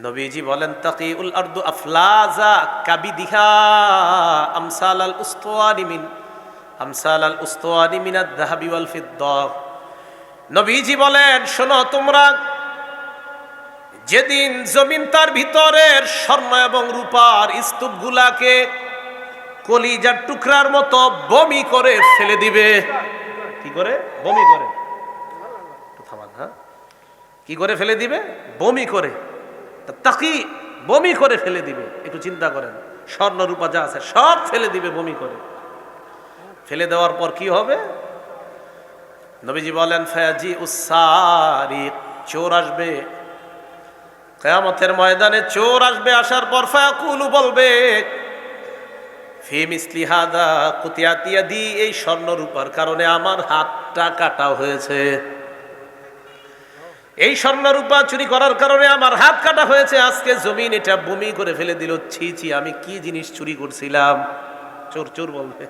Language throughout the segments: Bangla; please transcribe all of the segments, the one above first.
নবীজি বলেন তাকি উল আর্দু আফলাজা কাবিদিহা আমসাল আল উস্তোয়ানি মিন আমসাল আল উস্তোয়ানি মিনাদ দাহাবি ওয়াল ফিদ্দা। নবীজি বলেন, শোনো তোমরা, যেদিন জমিন তার ভিতরের স্বর্ণ এবং রূপার স্তূপগুলাকে কলিজার টুকরার মতো বমি করে ফেলে দিবে। কি করে? বমি করে। হ্যাঁ? কি করে ফেলে দিবে? বমি করে। তাকি বমি করে ফেলে দিবে, একটু চিন্তা করেন। স্বর্ণ রূপা যা আছে সব ফেলে দিবে বমি করে। ফেলে দেওয়ার পর কি হবে? নবীজি বলেন ফয়াজি উসারি চোর আসবে। কেয়ামতের ময়দানে চোর আসবে আসার পর ফায়াকুলু বলবে কুতিয়াতিয়া দি, এই স্বর্ণ রূপার কারণে আমার হাতটা কাটা হয়েছে। এই স্বর্ণরূপা চুরি করার কারণে আমার হাত কাটা হয়েছে। আজকে জমিন এটা বমি করে ফেলে দিল। ছি ছি, আমি কি জিনিস চুরি করছিলাম? চোর চোর বলবে।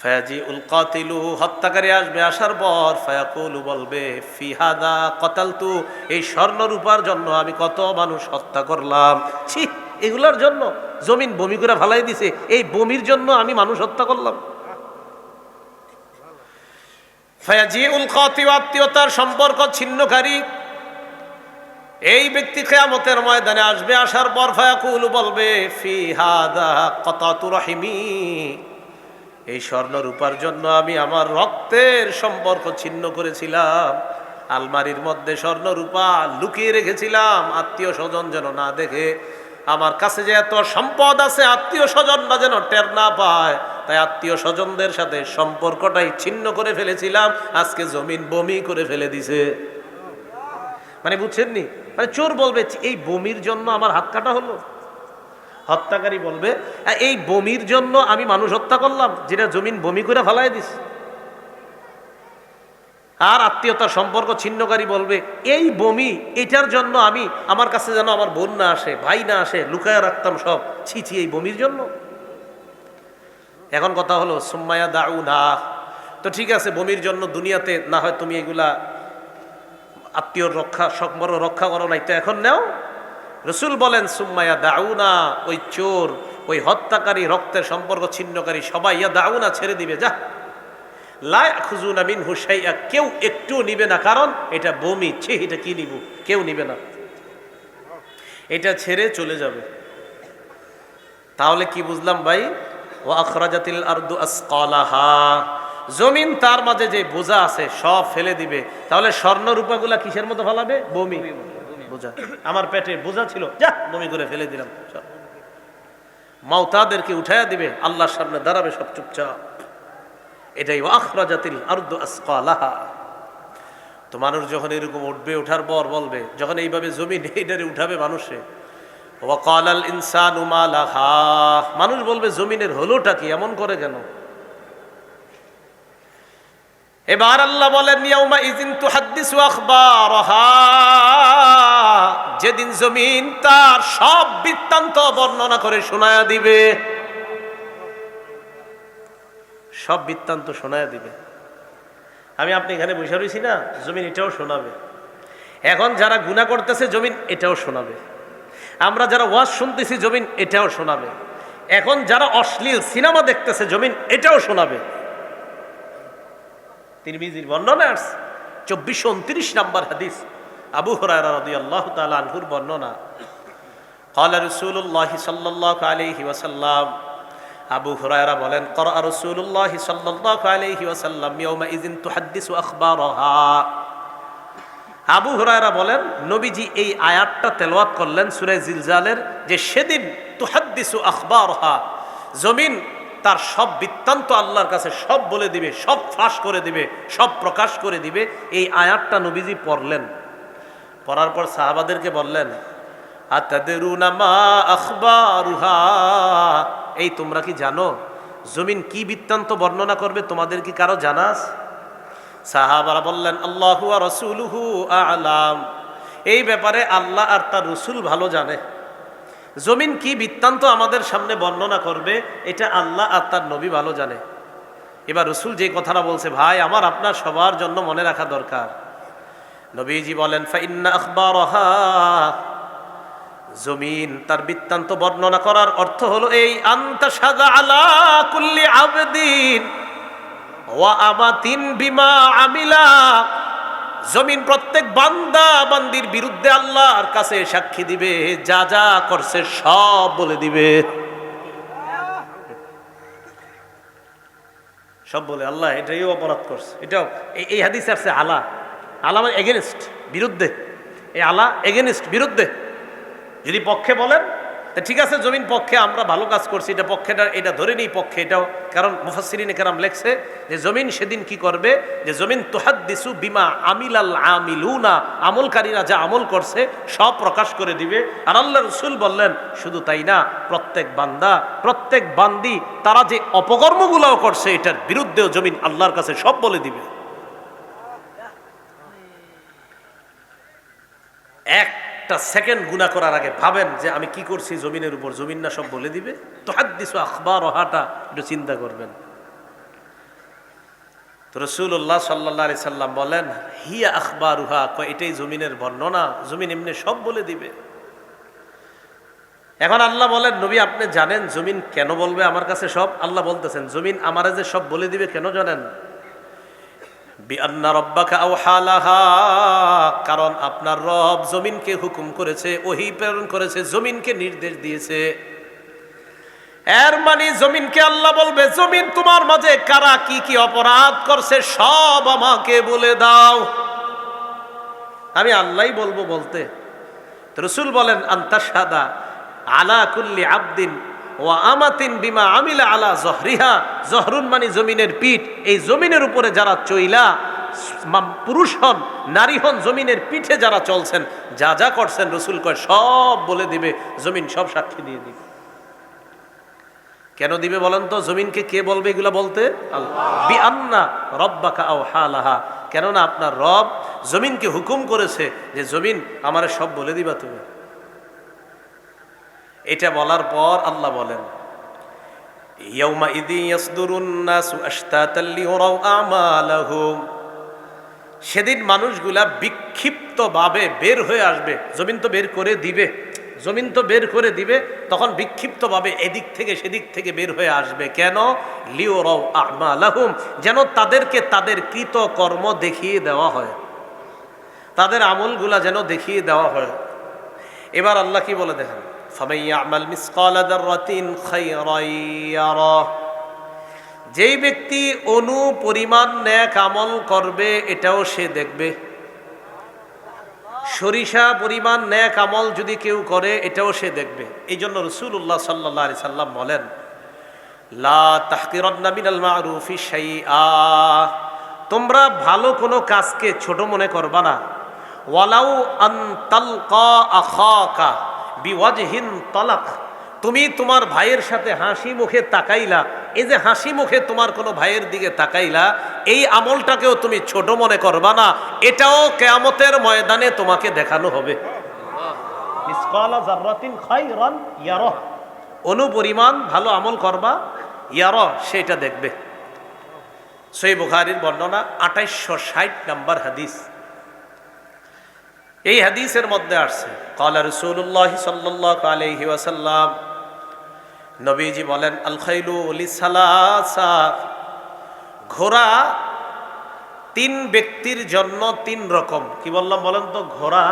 ফায়াজি উল কাতিলু, হত্যাকারী আসবে আসার পর ফায়াকুলু বলবে ফিহাদা কতালতু, এই স্বর্ণ রূপার জন্য আমি কত মানুষ হত্যা করলাম। ছি, এগুলোর জন্য জমিন বমি করে ফালাই দিছে। এই বমির জন্য আমি মানুষ হত্যা করলাম। আত্মীয়তার সম্পর্ক ছিন্নকারী। এই ব্যক্তি কেয়ামতের ময়দানে আসবে, আসার পর ফায়াকুল বলবে রহিমি। এই স্বর্ণ রূপার জন্য আমি আমার রক্তের সম্পর্ক ছিন্ন করেছিলাম। আলমারির মধ্যে স্বর্ণ রূপা লুকিয়ে রেখেছিলাম। আত্মীয় স্বজন যেন না দেখে, আমার কাছে যে এত সম্পদ আছে, আত্মীয় স্বজনরা যেন টের না পায়। তাই আত্মীয় স্বজনদের সাথে সম্পর্কটাই ছিন্ন করে ফেলেছিলাম আজকে জমিন বমি করে ফেলে দিছে। মানে বুঝছেননি? মানে চোর বলবে এই বমির জন্য আমার হাত কাটা হলো? হত্যাকারী বলবে "আ, এই বমির জন্য আমি মানুষ হত্যা করলাম যেটা জমিন বমি করে ফেলাই দিস আর আত্মীয়তার সম্পর্ক ছিন্নকারী বলবে এই বমি এটার জন্য আমি আমার কাছে যেন আমার বোন না আসে ভাই না আসে লুকায় রাখতাম সব। ছি ছি এই বমির জন্য। এখন কথা হলো, সুম্মায়া দাউ না তো ঠিক আছে বমির জন্য দুনিয়াতে না হয় তুমি এগুলা আত্মীয়র রক্ষা, সম্পর্ক রক্ষা করো নাই। তো এখন নেও, রসুল বলেন, সুম্মায়া দাউনা, ওই চোর, ওই হত্যাকারী, রক্তের সম্পর্ক ছিন্নকারী, সবাই ইয়া দাউনা ছেড়ে দিবে, যা। লাই খুজুনা মিন হুসাইয়া কেউ একটু নিবে না, কারণ এটা বমি ছি, এটা কি নিব? কেউ নিবে না। এটা ছেড়ে চলে যাবে। তাহলে কি বুঝলাম ভাই? ও আখরাজাতিল আসকালাহা। জমিন তার মাঝে যে বোঝা আছে, সব ফেলে দিবে। তাহলে স্বর্ণ রূপাগুলা কিসের মতো ফেলাবে? বমি। বোঝা। আমার পেটে বোঝা ছিল, যা, বমি করে ফেলে দিলাম। মাওতাদেরকে উঠাইয়া দিবে, আল্লাহর সামনে দাঁড়াবে সব চুপচাপ। এটাই আখরাজাতিল আরদু আসকালাহা। তো মানুষ যখন এরকম উঠবে, ওঠার পর বলবে, যখন এইভাবে জমিন এইটারে উঠাবে মানুষে ইনসানু মানুষ বলবে, জমিনের হলোটা কি? এমন করে কেন? এবার আল্লাহ বলেন যেদিন জমিন তার সব বৃত্তান্ত বর্ণনা করে শোনায়া দিবে। সব বৃত্তান্ত শোনায়া দিবে। আমি আপনি এখানে বসে রয়েছি না, জমিন এটাও শোনাবে। এখন যারা গুণা করতেছে, জমিন এটাও শোনাবে। আমরা যারা ওয়াজ শুনতেছি জমিন এটাও শোনাবে এখন যারা অশ্লীল সিনেমা দেখতেছে জমিন এটাও শোনাবে তিরমিজির বর্ণনা আসছে চব্বিশশো উনত্রিশ নাম্বার হাদিস আবু হরায়রা রাদিয়াল্লাহু তাআলা আনহুর বর্ণনা قال رسول الله صلى الله عليه وسلم আবু হুরায়রা বলেন করা রাসূলুল্লাহ সাল্লাল্লাহু আলাইহি ওয়াসাল্লাম ইয়াউমাইযিন তুহাদ্দিসু আখবারাহা আবু হুরায়রা বলেন, নবীজি এই আয়াতটা তেলাওয়াত করলেন সূরা জিলজালের যে সেদিন তুহাদ্দিসু আখবারহা, জমিন তার সব বৃত্তান্ত আল্লাহর কাছে সব বলে দিবে, সব ফাঁস করে দিবে, সব প্রকাশ করে দিবে, এই আয়াতটা নবীজি পড়লেন। পড়ার পর সাহাবাদেরকে বললেন এই তোমরা কি জানো, জমিন কি বৃত্তান্ত বর্ণনা করবে, তোমাদের কি কারও জানাস সাহাবারা বললেন, আল্লাহু আর রসুলহু আলাম। এই ব্যাপারে আল্লাহ আর তার রসুল ভালো জানে। জমিন কি বৃত্তান্ত আমাদের সামনে বর্ণনা করবে, এটা আল্লাহ আর তার নবী ভালো জানে। এবার রসুল যে কথাটা বলছে, ভাই, আমার আপনার সবার জন্য মনে রাখা দরকার। নবীজি বলেন আখবর জমিন তার বৃত্তান্ত বর্ণনা করার অর্থ হলো এই আন্তা সাদা আলা কুল্লি আবেদিন। ওয়া আমিলা। জমিন প্রত্যেক বান্দা বান্দির বিরুদ্ধে আল্লাহর কাছে সাক্ষী দিবে, যা যা করছে সব বলে দিবে। সব বলে, আল্লাহ এটাই অপরাধ করছে। এটাও, এই- হাদিস আসছে আলা। আলা মানে এগেনস্ট বিরুদ্ধে। এই আলা এগেনস্ট বিরুদ্ধে। যদি পক্ষে বলেন তা ঠিক আছে, জমিন পক্ষে আমরা ভালো কাজ করছি, এটা পক্ষেটা এটা ধরে নিই পক্ষে, এটাও, কারণ মুফাসিরিন কেরাম লেখছে যে জমিন সেদিন কি করবে? যে জমিন তোহাদ্দিসু বিমা আমিলাল আমিলুনা, আমলকারীরা যা আমল করছে, সব প্রকাশ করে দিবে। আর আল্লাহ রসুল বললেন, শুধু তাই না, প্রত্যেক বান্দা, প্রত্যেক বান্দি, তারা যে অপকর্মগুলোও করছে, এটার বিরুদ্ধেও জমিন আল্লাহর কাছে সব বলে দিবে। একটা সেকেন্ড গুণা করার আগে ভাবেন যে আমি কি করছি, জমিনের উপর জমিন না সব বলে দিবে? তো হাদিস আখবর হাটা একটু চিন্তা করবেন। তো রসুল্লাহ সাল্লাহ সাল্লাম বলেন, হিয়া আখবার উহা এটাই জমিনের বর্ণনা, জমিন এমনি সব বলে দিবে। এখন আল্লাহ বলেন, নবী, আপনি জানেন জমিন কেন বলবে আমার কাছে সব? আল্লাহ বলতেছেন, জমিন আমারে যে সব বলে দিবে কেন জানেন? কারণ আপনার রব জমিনকে হুকুম করেছে, ওহি প্রেরণ করেছে, জমিনকে নির্দেশ দিয়েছে। এর মানে জমিনকে আল্লাহ বলবে, জমিন তোমার মাঝে কারা কি কি অপরাধ করছে, সব আমাকে বলে দাও। আমি আল্লাহই বলব বলতে। রসুল বলেন আন্তাসাদা আলা কুল্লি আবদিন ও আমাতিন বিমা আমিলা আলা জহরিহা। জহরুন মানে জমিনের পিঠ। এই জমিনের উপরে যারা চইলা পুরুষ হন, নারী হন, জমিনের পিঠে যারা চলছেন, যা যা করছেন, রসুল কয়, সব বলে দিবে, জমিন সব সাক্ষী দিয়ে দিবে। কেন দিবে বলেন তো? জমিনকে কে বলবে এগুলা বলতে? আল্লাহ। রব্বাকা আও হালাহা কেননা আপনার রব জমিনকে হুকুম করেছে যে, জমিন আমারে সব বলে দিবা তুমি। এটা বলার পর আল্লাহ বলেন সেদিন মানুষগুলা বিক্ষিপ্তভাবে বের হয়ে আসবে, জমিন তো বের করে দিবে, জমিন তো বের করে দিবে, তখন বিক্ষিপ্তভাবে এদিক থেকে সেদিক থেকে বের হয়ে আসবে। কেন? লিওরাও আমালাহুম, যেন তাদেরকে তাদের কৃত কর্ম দেখিয়ে দেওয়া হয়। তাদের আমলগুলা যেন দেখিয়ে দেওয়া হয়। এবার আল্লাহ কি বলে দেখেন? আমাল মিসকালা দাররাতিন যেই ব্যক্তি অনু পরিমাণ ন্যাক আমল করবে, এটাও সে দেখবে। সরিষা পরিমাণ ন্যাক আমল যদি কেউ করে, এটাও সে দেখবে। এই জন্য রসুল্লাহ সাল্লাহ আলি সাল্লাম বলেন, লা তাহকিরান্না মিনাল মারুফি শাইআ, তোমরা ভালো কোনো কাজকে ছোট মনে করবা না। ওয়ালাউ আন তালকা আখাকা বিওয়াজহিন তালাক। তুমি তোমার ভাইয়ের সাথে হাসি মুখে তাকাইলা। এই যে হাসি মুখে তোমার কোনো ভাইয়ের দিকে তাকাইলা এই আমলটাকেও তুমি ছোট মনে করবা না। এটাও কেয়ামতের ময়দানে তোমাকে দেখানো হবে। অনুপরিমাণ ভালো আমল করবা ইয়ার সেটা দেখবে। সই বুখারির বর্ণনা আঠাইশশো ষাট নাম্বার হাদিস। এই হাদিসের মধ্যে আসছে, কলা রসুল্লাহ সাল্লাহ আলহি ওয়াসাল্লাম, নবীজি বলেন আল খাইলু সালাসা ঘোড়া তিন ব্যক্তির জন্য তিন রকম। কি বললাম বলেন তো? ঘোড়া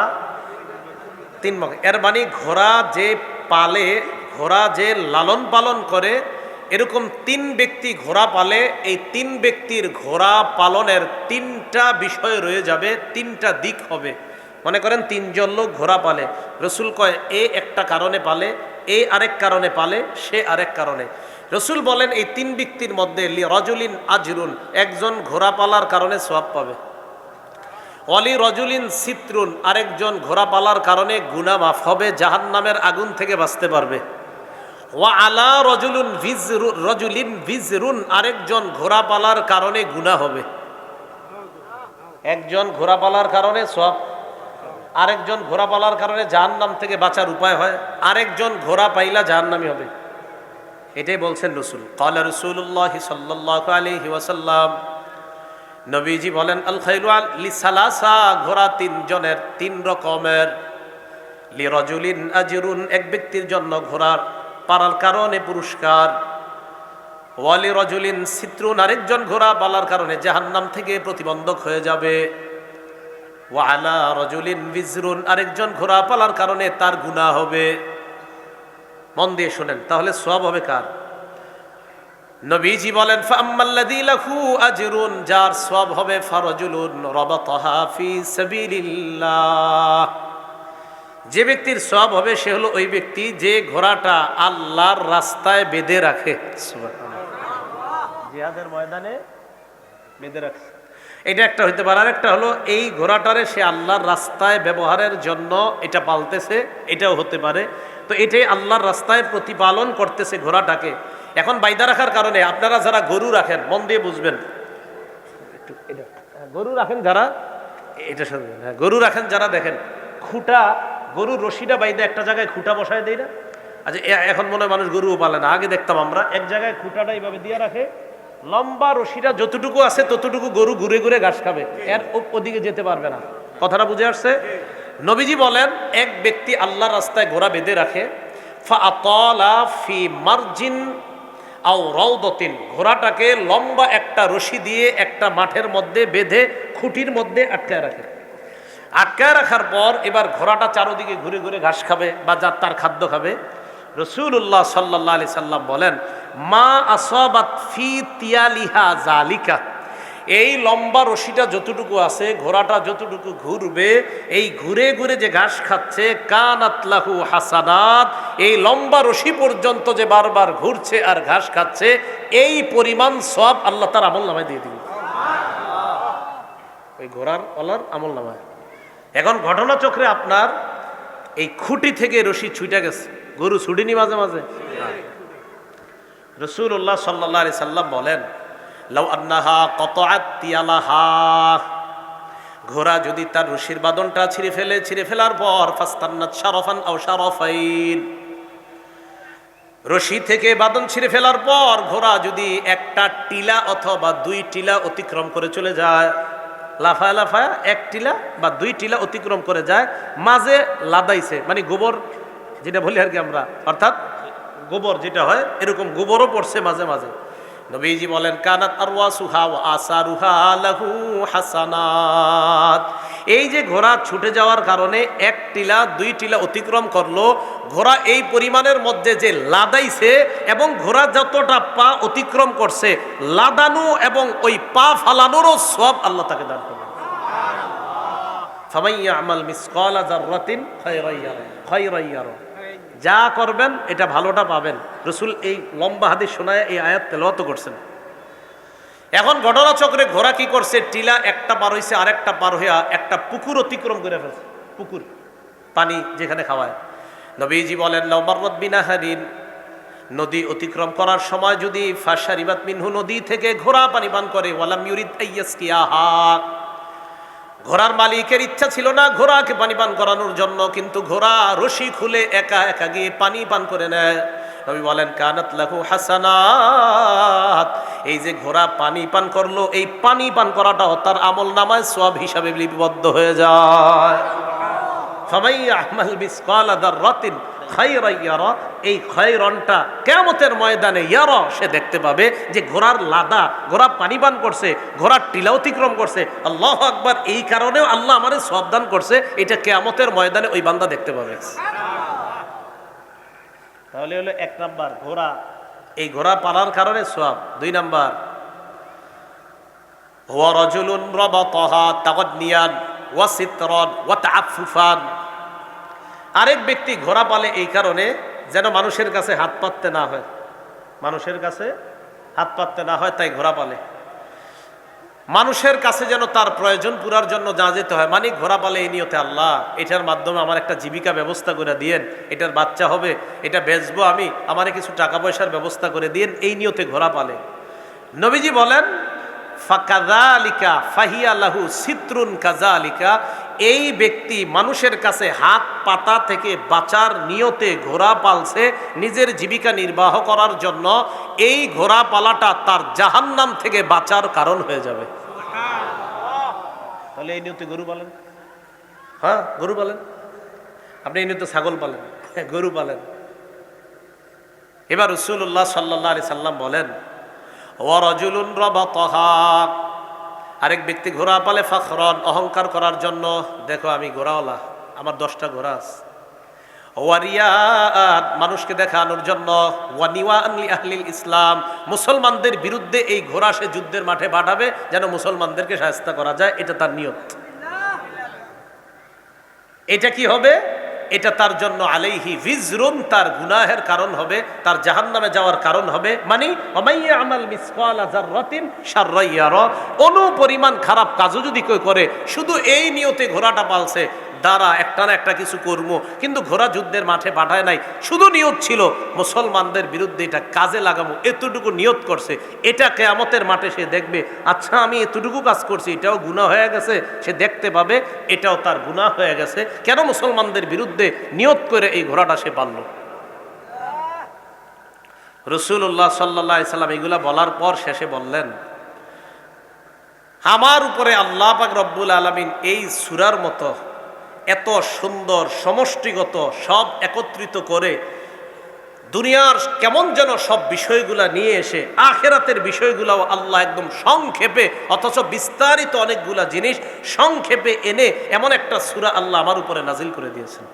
তিন রকম। এর মানে ঘোড়া যে পালে, ঘোড়া যে লালন পালন করে, এরকম তিন ব্যক্তি ঘোড়া পালে, এই তিন ব্যক্তির ঘোড়া পালনের তিনটা বিষয় রয়ে যাবে, তিনটা দিক হবে। মনে করেন তিনজন লোক ঘোড়া পালে। রসুল কয়, এ একটা কারণে পালে, এ আরেক কারণে পালে, সে আরেক কারণে। রসুল বলেন, এই তিন ব্যক্তির মধ্যে রজুলিন আজরুন, একজন ঘোড়া পালার কারণে সোয়াব পাবে। অলি রজুলিন সিত্রুন, আরেকজন ঘোড়া পালার কারণে গুনা মাফ হবে জাহান নামের আগুন থেকে বাঁচতে পারবে। ওয়া আলা রজুলুন রজুলিন ভিজরুন, আরেকজন ঘোড়া পালার কারণে গুনাহ হবে। একজন ঘোড়া পালার কারণে সব আরেকজন ঘোড়া পালার কারণে জাহান্নাম থেকে বাঁচার উপায় হয়, আরেকজন ঘোড়া পাইলা জাহান্নামি হবে। এটাই বলছেন রসুল। কালা রসুল্লাহ সাল্লাহ আলহি ওয়াসাল্লাম। নবীজি বলেন, আল খাইলু আল সালাসা, ঘোড়া তিনজনের তিন রকমের। লি রজুলিন আজিরুন, এক ব্যক্তির জন্য ঘোড়ার পারার কারণে পুরস্কার। ওয়ালি রজুলিন সিত্রুন, আরেকজন ঘোড়া পালার কারণে জাহান্নাম থেকে প্রতিবন্ধক হয়ে যাবে। ওয়ালা রজুলিন বিজরুন আরেকজন ঘোড়া পালার কারণে তার গুনাহ হবে। মন দিয়ে শোনেন, তাহলে সব হবে কার? নবীজি বলেন ফাম্মাল্লাযী লাহু আজরুন যার সব হবে, ফারজুলুন রাবাতাহা ফি সাবিলিল্লাহ যে ব্যক্তির সব হবে, সে হলো ওই ব্যক্তি যে ঘোড়াটা আল্লাহর রাস্তায় বেঁধে রাখে। জিহাদের ময়দানে বেঁধে রাখে। এটা একটা হইতে পারে। আর একটা হলো এই ঘোড়াটারে সে আল্লাহর রাস্তায় ব্যবহারের জন্য এটা পালতেছে এটাও হতে পারে। তো এটাই আল্লাহর রাস্তায় প্রতিপালন করতেছে ঘোড়াটাকে। এখন বাইদা রাখার কারণে আপনারা যারা গরু রাখেন মন দিয়ে বুঝবেন। হ্যাঁ, গরু রাখেন যারা এটা শুনবেন হ্যাঁ গরু রাখেন যারা দেখেন খুঁটা গরুর রশিটা বাইদে একটা জায়গায় খুঁটা বসায় দেয় না? আচ্ছা এখন মনে হয় মানুষ গরুও পালে না। আগে দেখতাম আমরা এক জায়গায় খুঁটাটা এইভাবে দিয়ে রাখে লম্বা রশিটা যতটুকু আছে ততটুকু গরু ঘুরে ঘুরে ঘাস খাবে। এর ওদিকে যেতে পারবে না। কথাটা বুঝে আসছে? নবীজি বলেন, এক ব্যক্তি আল্লাহ রাস্তায় ঘোড়া বেঁধে রাখে ফি মার্জিন ঘোড়াটাকে লম্বা একটা রশি দিয়ে একটা মাঠের মধ্যে বেঁধে খুঁটির মধ্যে আটকায় রাখে। আটকায় রাখার পর এবার ঘোড়াটা চারোদিকে ঘুরে ঘুরে ঘাস খাবে বা যার তার খাদ্য খাবে। রসুল্লাহ সাল্লাহ আলি সাল্লাম বলেন মা আসবাত ফি তিয়ালিহা জালিকা। এই লম্বা রশিটা যতটুকু আছে, ঘোড়াটা যতটুকু ঘুরবে, এই ঘুরে ঘুরে যে ঘাস খাচ্ছে কানাতলাহু হাসানাত, এই লম্বা রশি পর্যন্ত যে বারবার ঘুরছে আর ঘাস খাচ্ছে, এই পরিমাণ সব আল্লাহ তার আমল নামায় দিয়ে দিবে। ওই ঘোড়ার অলার আমল নামায়। এখন ঘটনা চক্রে আপনার এই খুঁটি থেকে রশি ছুটে গেছে। গরু ছুটিনি মাঝে মাঝে? রসুল্লাহ সাল্লাহ সাল্লাম বলেন, লাউ আন্নাহা কত আত্মিয়ালাহা ঘোড়া যদি তার রশির বাদনটা ছিঁড়ে ফেলে, ছিঁড়ে ফেলার পর ফাস্তান্নাত শারফান আও শারফাইন। রশি থেকে বাদন ছিঁড়ে ফেলার পর ঘোড়া যদি একটা টিলা অথবা দুই টিলা অতিক্রম করে চলে যায়, লাফায় লাফায় এক টিলা বা দুই টিলা অতিক্রম করে যায়, মাঝে লাদাইছে মানে গোবর, যেটা বলি আর কি আমরা, অর্থাৎ গোবর যেটা হয়, এরকম গোবরও পড়ছে মাঝে মাঝে। নবীজি বলেন, কানাত হাসানাত। এই যে ঘোড়া ছুটে যাওয়ার কারণে এক টিলা, দুই টিলা অতিক্রম করল। ঘোড়া এই পরিমাণের মধ্যে যে লাদাইছে এবং ঘোড়া যতটা পা অতিক্রম করছে, লাদানো এবং ওই পা ফালানোরও সব আল্লাহ তাকে দান করবেন। ফামাইয়া আমাল মিসকালা যাররাতিন খায়রান ইয়ারা খায়রান ইয়ারা যা করবেন, এটা ভালোটা পাবেন। রসুল এই লম্বা হাদিস শোনায় এই আয়াত তেলাওয়াত করছেন। এখন ঘটনা চক্রে ঘোড়া কি করছে? টিলা একটা পার হয়েছে আরেকটা পার হইয়া একটা পুকুর অতিক্রম করে ফেলছে। পুকুর, পানি যেখানে খাওয়ায়। নবীজি বলেন লম্বারত বিনাহারিন। নদী অতিক্রম করার সময় যদি ফাঁসারিবাত মিনহু নদী থেকে ঘোড়া পানি পান করে, ওয়ালাম ইউরিদ আইয়াসকিয়াহা। ঘোড়ার মালিকের ইচ্ছা ছিল না ঘোড়াকে পানি পান করানোর জন্য, কিন্তু ঘোড়া রশি খুলে একা একা গিয়ে পানি পান করে নেয়। নবী বলেন, কানাত লাহু হাসানাত। এই যে ঘোড়া পানি পান করল, এই পানি পান করাটাও তার আমল নামায় সব হিসাবে লিপিবদ্ধ হয়ে যায়। সবাই আহমাল বিসকালা দাররাতিন ইয়ারা, এই খয়রনটা কেয়ামতের ময়দানে ইয়ারা, সে দেখতে পাবে যে ঘোড়ার লাদা, ঘোড়া পানি করছে, ঘোড়ার টিলা অতিক্রম করছে। আল্লাহ আকবার, এই কারণেও আল্লাহ আমারে সাবধান করছে, এটা কেয়ামতের ময়দানে ওই বান্দা দেখতে পাবে। তাহলে হলো এক নাম্বার, ঘোড়া। এই ঘোড়া পালার কারণে সব দুই নাম্বার, হুয়া রাজুলুন রাবাতাহা তাগান্নিয়ান ওয়া সিতরান ওয়া তাআফফুফান। আরেক ব্যক্তি ঘোড়া পালে এই কারণে যেন মানুষের কাছে হাত পাততে না হয়। মানুষের কাছে হাত পাততে না হয়, তাই ঘোড়া পালে। মানুষের কাছে যেন তার প্রয়োজন পুরার জন্য যা যেতে হয় মানে ঘোড়া পালে এই নিয়তে আল্লাহ, এটার মাধ্যমে আমার একটা জীবিকা ব্যবস্থা করে দিয়েন, এটার বাচ্চা হবে, এটা বেচবো আমি, আমার কিছু টাকা পয়সার ব্যবস্থা করে দিয়েন, এই নিয়তে ঘোড়া পালে। নবীজি বলেন ফাকাদালিকা ফাহিয়া লাহু সিত্রুন কাজালিকা এই ব্যক্তি মানুষের কাছে হাত পাতা থেকে বাঁচার নিয়তে ঘোড়া পালছে, নিজের জীবিকা নির্বাহ করার জন্য। এই ঘোড়া পালাটা তার জাহান্নাম থেকে বাঁচার কারণ হয়ে যাবে। তাহলে এই নিয়তে গরু পালেন? হ্যাঁ গরু পালেন। আপনি এই নিয়তে ছাগল পালেন? গরু পালেন। এবার রসুল্লাহ সাল্লাহ সাল্লাম বলেন ওয়ারজুলুন রবাতহা। আরেক ব্যক্তি ঘোড়া পালে ফখরন অহংকার করার জন্য। দেখো আমি ঘোড়াওয়ালা আমার দশটা ঘোড়া আছে। ওয়ারিয়াত মানুষকে দেখানোর জন্য। আহলিল ইসলাম মুসলমানদের বিরুদ্ধে এই ঘোড়া সে যুদ্ধের মাঠে পাঠাবে যেন মুসলমানদেরকে সাহায্য করা যায় এটা তার নিয়ত এটা কি হবে? এটা তার জন্য আলাইহি ভিজরুন তার গুনাহের কারণ হবে, তার জাহান্নামে যাওয়ার কারণ হবে। মানে অমাইয়া আমাল মিসকাল যাররাতিন সাররাইয়ার অনু পরিমাণ খারাপ কাজও যদি কেউ করে, শুধু এই নিয়তে ঘোড়াটা পালছে দ্বারা একটা না একটা কিছু করব। কিন্তু ঘোড়া যুদ্ধের মাঠে পাঠায় নাই। শুধু নিয়ত ছিল, মুসলমানদের বিরুদ্ধে এটা কাজে লাগাবো। এতটুকু নিয়ত করছে। এটা কেয়ামতের মাঠে সে দেখবে আচ্ছা আমি এতটুকু কাজ করছি, এটাও গুণা হয়ে গেছে, সে দেখতে পাবে, এটাও তার গুণা হয়ে গেছে। কেন মুসলমানদের বিরুদ্ধে নিয়ত করে এই ঘোড়াটা সে পারল রসুল্লাহ সাল্লাহ সাল্লাম এগুলা বলার পর শেষে বললেন, আমার উপরে আল্লাহ পাক রব্বুল আলমিন এই সুরার মতো এত সুন্দর, সমষ্টিগত, সব একত্রিত করে দুনিয়ার কেমন যেন সব বিষয়গুলা নিয়ে এসে আখেরাতের বিষয়গুলাও আল্লাহ একদম সংক্ষেপে, অথচ বিস্তারিত অনেকগুলা জিনিস সংক্ষেপে এনে এমন একটা সুরা আল্লাহ আমার উপরে নাজিল করে দিয়েছেন।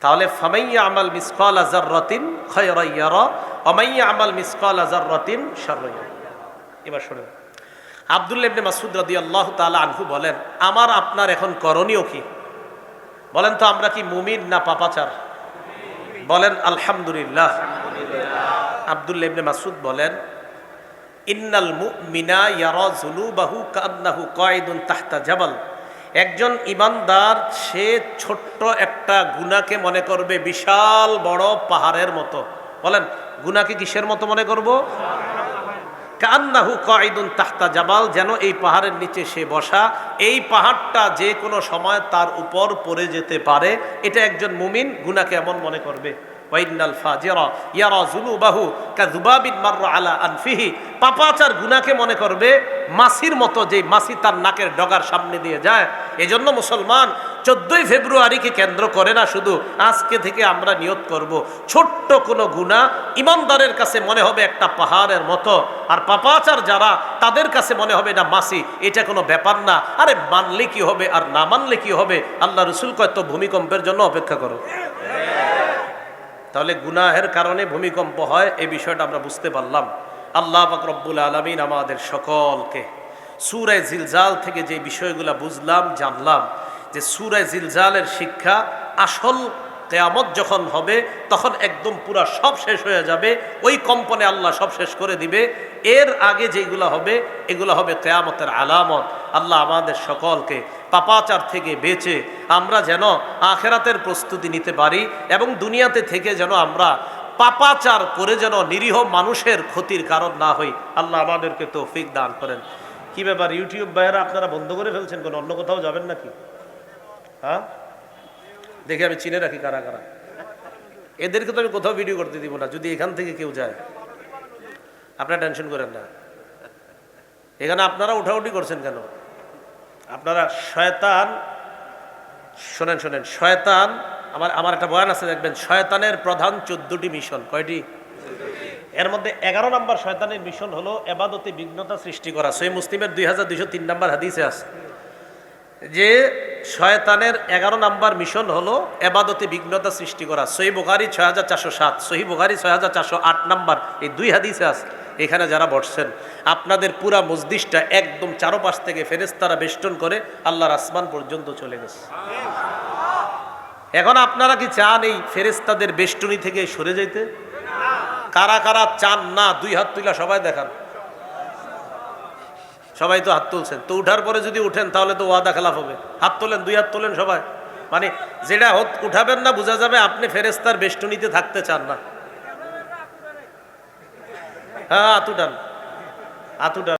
তাহলে, ফামাইয়া আমাল মিসকাল আজার রতিন খয়রাইয়ারা অমাইয়া আমাল মিসকাল আজার রতিন সারাইয়া এবার শোনেন। আবদুল্লা ইবনে মাসুদ রাদি আল্লাহ তালা আনহু বলেন, আমার, আপনার এখন করণীয় কি? বলেন তো, আমরা কি মুমিন না পাপাচার? বলেন, আলহামদুলিল্লাহ। আবদুল্লা ইবনে মাসুদ বলেন, ইন্নাল মুমিনা ইয়ারা জুনুবাহু কান্নাহু কয়দুন তাহতা জাবাল। একজন ইমানদার, সে ছোট্ট একটা গুনাকে মনে করবে বিশাল বড় পাহাড়ের মতো। বলেন গুনাকে কিসের মতো মনে করব? কান্নাহু কয়দুন তাহতা জাবাল, যেন এই পাহাড়ের নিচে সে বসা। এই পাহাড়টা যে কোনো সময় তার উপর পড়ে যেতে পারে। এটা একজন মুমিন গুনাকে এমন মনে করবে। ওয়াইনাল ফাজিরা ইয়ারা জুনুবাহু কাযুবাবিন মাররা আলা আনফিহি। পাপাচার গুনাকে মনে করবে মাসির মতো যে মাসি তার নাকের ডগার সামনে দিয়ে যায়। এজন্য মুসলমান চোদ্দই ফেব্রুয়ারিকে কেন্দ্র করে না, শুধু আজকে থেকে আমরা নিয়ত করব। ছোট্ট কোনো গুণা ইমানদারের কাছে মনে হবে একটা পাহাড়ের মতো। আর পাপাচার যারা, তাদের কাছে মনে হবে না মাসি, এটা কোনো ব্যাপার না। আরে মানলে কি হবে আর না মানলে কি হবে? আল্লাহ রসুল কয়তো ভূমিকম্পের জন্য অপেক্ষা করো। তাহলে গুনাহের কারণে ভূমিকম্প হয়, এই বিষয়টা আমরা বুঝতে পারলাম। আল্লাহ রব্বুল আলমিন আমাদের সকলকে সুরায় জিলজাল থেকে যে বিষয়গুলো বুঝলাম, জানলাম যে সুরায় জিলজালের শিক্ষা আসল কেয়ামত যখন হবে, তখন একদম পুরা সব শেষ হয়ে যাবে। ওই কম্পনে আল্লাহ সব শেষ করে দিবে। এর আগে যেগুলো হবে, এগুলো হবে কেয়ামতের আলামত। আল্লাহ আমাদের সকলকে পাপাচার থেকে বেঁচে আমরা যেন আখেরাতের প্রস্তুতি নিতে পারি এবং দুনিয়াতে থেকে যেন আমরা পাপাচার করে যেন নিরীহ মানুষের ক্ষতির কারণ না হই। আল্লাহ আমাদেরকে তৌফিক দান করেন। কি ব্যাপার, ইউটিউব বাইরে আপনারা বন্ধ করে ফেলছেন কোনো? অন্য কোথাও যাবেন নাকি? হ্যাঁ? দেখে আমি চিনে রাখি কারা কারা। এদেরকে তো আমি কোথাও ভিডিও করতে দিব না, যদি এখান থেকে কেউ যায়। আপনারা টেনশন করেন না। এখানে আপনারা উঠাউঠি করছেন কেন? আপনারা শয়তান, শোনেন শোনেন, শয়তান, আমার আমার একটা বয়ান আছে, দেখবেন, শয়তানের প্রধান চোদ্দটি মিশন, কয়টি? এর মধ্যে এগারো নম্বর শয়তানের মিশন হলো এবাদতে বিঘ্নতা সৃষ্টি করা। সেই মুসলিমের দুই হাজার দুইশো তিন নম্বর হাদিসে আছে যে শয়তানের এগারো নাম্বার মিশন হলো এবাদতে বিঘ্নতা সৃষ্টি করা। সহি বোগারি ছয় হাজার চারশো সাত সহি বোগারি ছয় হাজার চারশো আট নাম্বার। এই দুই হাদিসে আছে, এখানে যারা বসছেন, আপনাদের পুরা মসজিদটা একদম চারোপাশ থেকে ফেরেস্তারা বেষ্টন করে আল্লাহর আসমান পর্যন্ত চলে গেছে। এখন আপনারা কি চান এই ফেরেস্তাদের বেষ্টনী থেকে সরে যেতে কারা কারা চান না, দুই হাত তুলা সবাই দেখান। সবাই তো হাত তুলছেন। তো উঠার পরে যদি উঠেন, তাহলে তো ওয়াদা খেলাফ হবে। হাত তোলেন, দুই হাত তোলেন সবাই। মানে যেটা হত উঠাবেন না, বোঝা যাবে আপনি ফেরেস্তার বেষ্টনীতে থাকতে চান না। হ্যাঁ আতুটান আতুটান